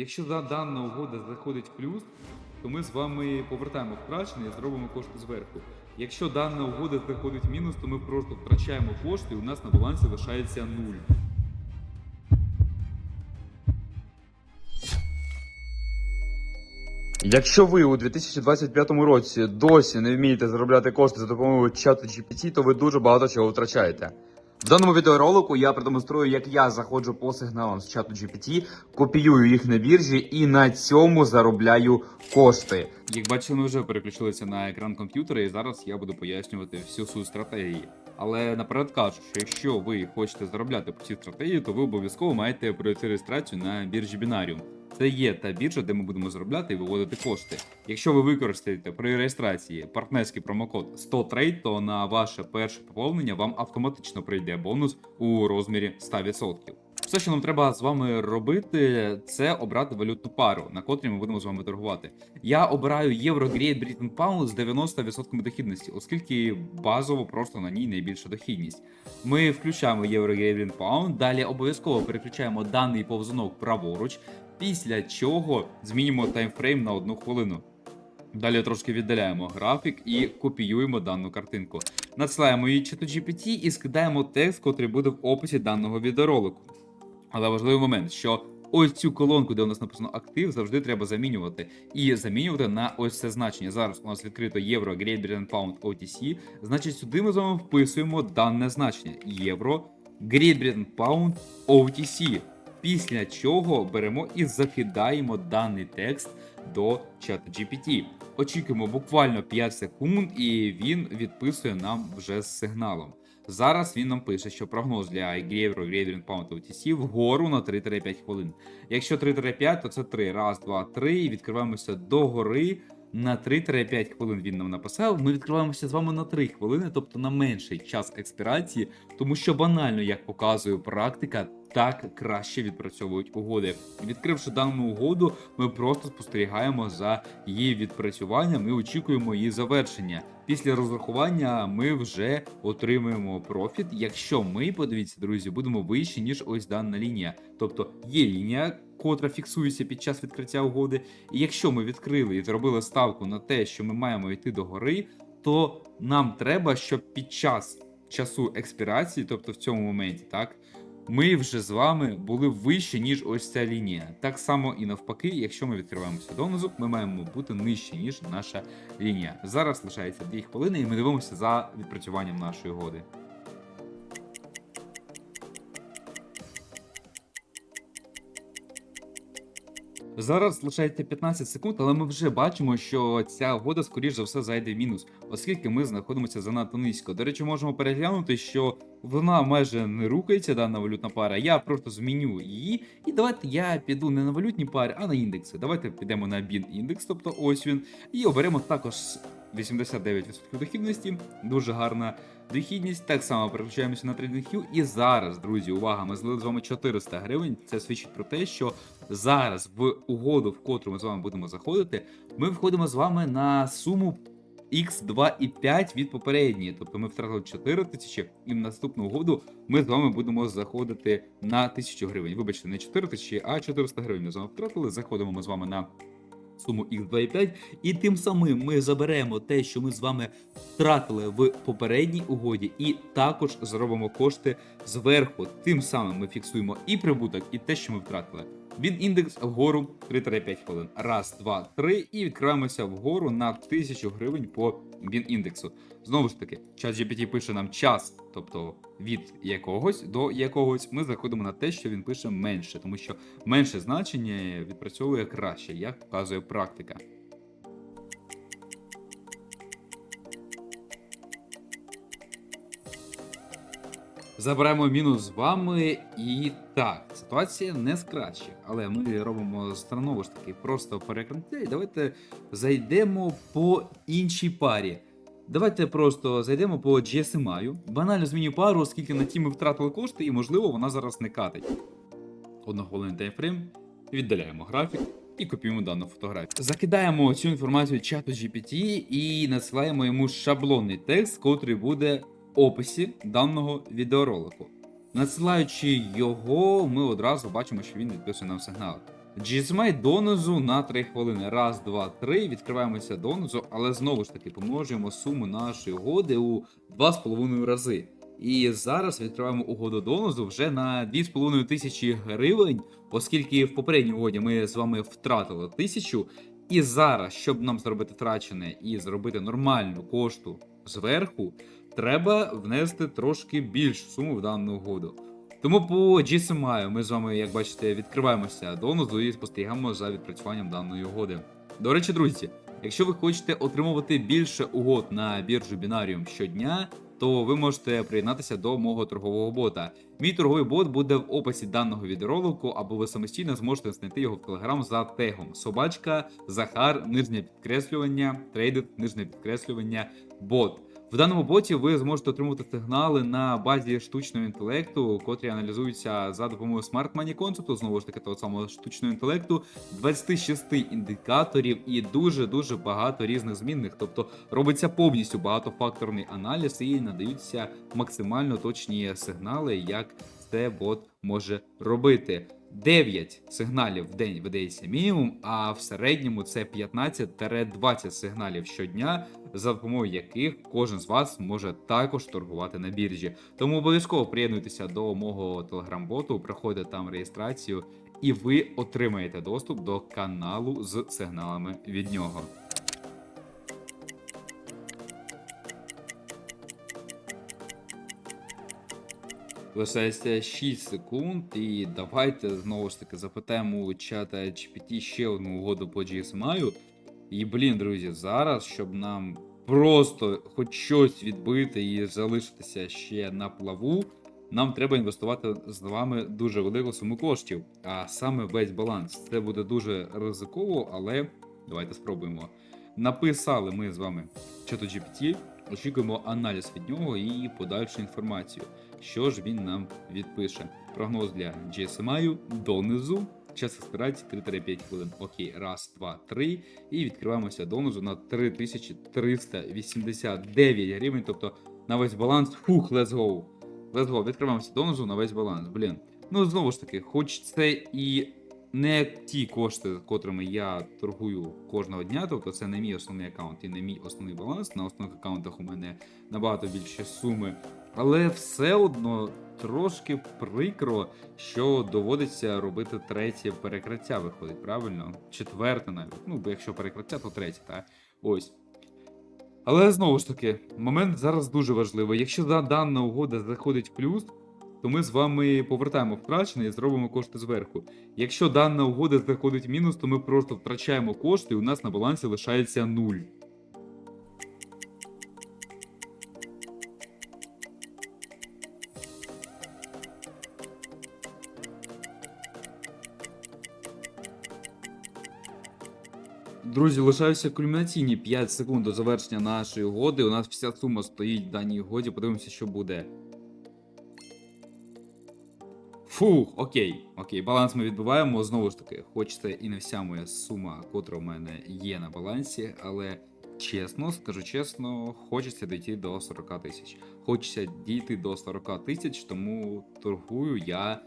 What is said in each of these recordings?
Якщо дана угода заходить в плюс, то ми з вами повертаємо втрачене і зробимо кошти зверху. Якщо дана угода заходить в мінус, то ми просто втрачаємо кошти і у нас на балансі лишається нуль. Якщо ви у 2025 році досі не вмієте заробляти кошти за допомогою чату GPT, то ви дуже багато чого втрачаєте. В даному відеоролику я продемонструю, як я заходжу по сигналам з чату GPT, копіюю їх на біржі і на цьому заробляю кошти. Як бачите, ми вже переключилися на екран комп'ютера, і зараз я буду пояснювати всю суть стратегії. Але наперед кажу, що якщо ви хочете заробляти по цій стратегії, то ви обов'язково маєте пройти реєстрацію на біржі Binarium. Це є та біржа, де ми будемо заробляти і виводити кошти. Якщо ви використаєте при реєстрації партнерський промокод 100trade, то на ваше перше поповнення вам автоматично прийде бонус у розмірі 100%. Все, що нам треба з вами робити, це обрати валютну пару, на котрій ми будемо з вами торгувати. Я обираю євро Great Britain Pound з 90% дохідності, оскільки базово просто на ній найбільша дохідність. Ми включаємо євро Great Britain Pound, далі обов'язково переключаємо даний повзунок праворуч, після чого змінюємо таймфрейм на одну хвилину. Далі трошки віддаляємо графік і копіюємо дану картинку. Надсилаємо її чату GPT і скидаємо текст, котрий буде в описі даного відеоролику. Але важливий момент, що ось цю колонку, де у нас написано актив, завжди треба замінювати. І замінювати на ось це значення. Зараз у нас відкрито євро Great Britain Pound OTC. Значить, сюди ми з вами вписуємо дане значення: євро Great Britain Pound OTC. Після чого беремо і закидаємо даний текст до чату GPT. Очікуємо буквально 5 секунд, і він відписує нам вже з сигналом. Зараз він нам пише, що прогноз для євро Great Pound OTC вгору на 3-5 хвилин. Якщо 3-5, то це 3. Раз, два, три. І відкриваємося догори. На 3-5 хвилин він нам написав. Ми відкриваємося з вами на 3 хвилини, тобто на менший час експірації, тому що банально, як показує практика, так краще відпрацьовують угоди. Відкривши дану угоду, ми просто спостерігаємо за її відпрацюванням і очікуємо її завершення. Після розрахування ми вже отримуємо профіт, якщо ми, подивіться, друзі, будемо вище, ніж ось дана лінія. Тобто є лінія, котра фіксується під час відкриття угоди. І якщо ми відкрили і зробили ставку на те, що ми маємо йти до гори, то нам треба, щоб під час часу експірації, тобто в цьому моменті, так. Ми вже з вами були вище, ніж ось ця лінія. Так само і навпаки, якщо ми відкриваємося донизу, ми маємо бути нижче, ніж наша лінія. Зараз лишається 2 хвилини, і ми дивимося за відпрацюванням нашої угоди. Зараз лишається 15 секунд, але ми вже бачимо, що ця угода, скоріш за все, зайде в мінус, оскільки ми знаходимося занадто низько. До речі, можемо переглянути, що вона майже не рухається, дана валютна пара. Я просто зміню її. І давайте я піду не на валютні пари, а на індекси. Давайте підемо на BIN індекс, тобто ось він, і оберемо також 89% дохідності. Дуже гарна дохідність. Так само переключаємося на TradingView. І зараз, друзі, увага, ми злили з вами 400 гривень. Це свідчить про те, що зараз в угоду, в котру ми з вами будемо заходити, ми входимо з вами на суму X2,5 від попередньої. Тобто ми втратили 4 тисячі, і в наступну угоду ми з вами будемо заходити на 1000 гривень. Вибачте, не 4 тисячі, а 400 гривень ми з вами втратили. Заходимо ми з вами на суму X2,5, і тим самим ми заберемо те, що ми з вами втратили в попередній угоді, і також зробимо кошти зверху. Тим самим ми фіксуємо і прибуток, і те, що ми втратили. Він індекс вгору 3-5 хвилин. Раз, два, три, і відкриваємося вгору на 1000 гривень по він індексу. Знову ж таки, чат GPT пише нам час, тобто від якогось до якогось, ми заходимо на те, що він пише менше, тому що менше значення відпрацьовує краще, як вказує практика. Забираємо мінус з вами, і так, ситуація не з кращих, але ми робимо знову ж таки просто перекриття. І давайте зайдемо по іншій парі. Давайте просто зайдемо по GSMI. Банально зміню пару, оскільки на ті ми втратили кошти, і можливо вона зараз не катить. Однохвилинний таймфрейм, віддаляємо графік і копіюємо дану фотографію. Закидаємо цю інформацію чату GPT і надсилаємо йому шаблонний текст, котрий буде описі даного відеоролику. Надсилаючи його, ми одразу бачимо, що він відписує нам сигнал. GSMI донизу на 3 хвилини. Раз, два, три. Відкриваємося донизу, але знову ж таки помножуємо суму нашої угоди у 2,5 рази. І зараз відкриваємо угоду донизу вже на 2,5 тисячі гривень, оскільки в попередній угоді ми з вами втратили тисячу. І зараз, щоб нам зробити втрачене і зробити нормальну кошту зверху, треба внести трошки більшу суму в дану угоду. Тому по GSMI ми з вами, як бачите, відкриваємося донизу і спостерігаємо за відпрацюванням даної угоди. До речі, друзі, якщо ви хочете отримувати більше угод на біржу Binarium щодня, то ви можете приєднатися до мого торгового бота. Мій торговий бот буде в описі даного відеоролику, або ви самостійно зможете знайти його в телеграм за тегом Собачка, Захар, нижнє підкреслювання, трейдит, нижнє підкреслювання, бот. В даному боті ви зможете отримувати сигнали на базі штучного інтелекту, котрі аналізуються за допомогою Smart Money концепту, знову ж таки того самого штучного інтелекту, 26 індикаторів і дуже дуже багато різних змінних. Тобто робиться повністю багатофакторний аналіз і надаються максимально точні сигнали, як це бот може робити. 9 сигналів в день видається мінімум, а в середньому це 15-20 сигналів щодня, за допомогою яких кожен з вас може також торгувати на біржі. Тому обов'язково приєднуйтеся до мого телеграм-боту, проходьте там реєстрацію, і ви отримаєте доступ до каналу з сигналами від нього. Лишається 6 секунд, і давайте знову ж таки запитаємо у чата GPT ще одну угоду по GSMI. І блін, друзі, зараз, щоб нам просто хоч щось відбити і залишитися ще на плаву, нам треба інвестувати з вами дуже велику суму коштів, а саме весь баланс. Це буде дуже ризиково, але давайте спробуємо. Написали ми з вами чату GPT, очікуємо аналіз від нього і подальшу інформацію. Що ж він нам відпише? Прогноз для GSMI донизу. Час експірації 3-5 хвилин. Окей, раз, два, три. І відкриваємося донизу на 3389 гривень. Тобто на весь баланс. Фух, let's go. Let's go. Відкриваємося донизу на весь баланс. Блін. Ну знову ж таки, хоч це і не ті кошти, котрими я торгую кожного дня, тобто це не мій основний аккаунт і не мій основний баланс. На основних аккаунтах у мене набагато більше суми. Але все одно трошки прикро, що доводиться робити третє перекриття, виходить, правильно? Четверте навіть. Ну, бо якщо перекриття, то третє, так? Ось. Але знову ж таки, момент зараз дуже важливий. Якщо да- дана угода заходить в плюс, то ми з вами повертаємо втрачене і зробимо кошти зверху. Якщо дана угода заходить в мінус, то ми просто втрачаємо кошти, і у нас на балансі лишається нуль. Друзі, лишаються кульмінаційні 5 секунд до завершення нашої угоди. У нас вся сума стоїть в даній угоді. Подивимося, що буде. Фух, окей, окей, баланс ми відбуваємо. Знову ж таки, хоч і не вся моя сума, котра в мене є на балансі, але чесно, скажу чесно, хочеться дійти до 40 тисяч. Хочеться дійти до 40 тисяч, тому торгую я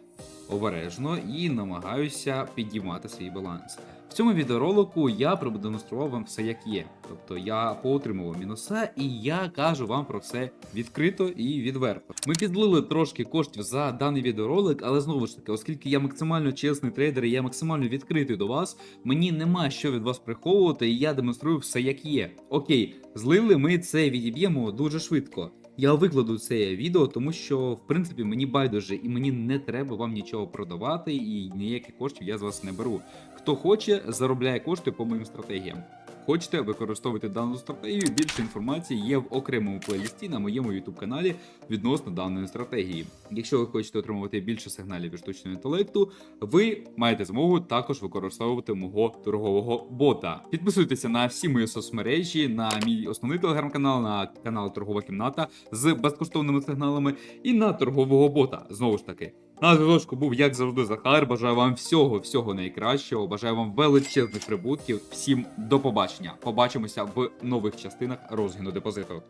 обережно і намагаюся підіймати свій баланс. В цьому відеоролику я продемонстрував вам все як є. Тобто я поотримував мінуса, і я кажу вам про це відкрито і відверто. Ми підлили трошки коштів за даний відеоролик, але знову ж таки, оскільки я максимально чесний трейдер, і я максимально відкритий до вас, мені нема що від вас приховувати, і я демонструю все як є. Окей, злили ми це відіб'ємо дуже швидко. Я викладу це відео, тому що в принципі мені байдуже і мені не треба вам нічого продавати, і ніяких коштів я з вас не беру. Хто хоче, заробляє кошти по моїм стратегіям. Хочете, використовуйте дану стратегію. Більше інформації є в окремому плейлісті на моєму youtube каналі відносно даної стратегії. Якщо ви хочете отримувати більше сигналів від штучного інтелекту, ви маєте змогу також використовувати мого торгового бота. Підписуйтеся на всі мої соцмережі, на мій основний телеграм-канал, на канал Торгова кімната з безкоштовними сигналами і на торгового бота. Знову ж таки. На зв'язку був як завжди Захар. Бажаю вам всього, всього найкращого. Бажаю вам величезних прибутків. Всім до побачення. Побачимося в нових частинах розгіну депозиту.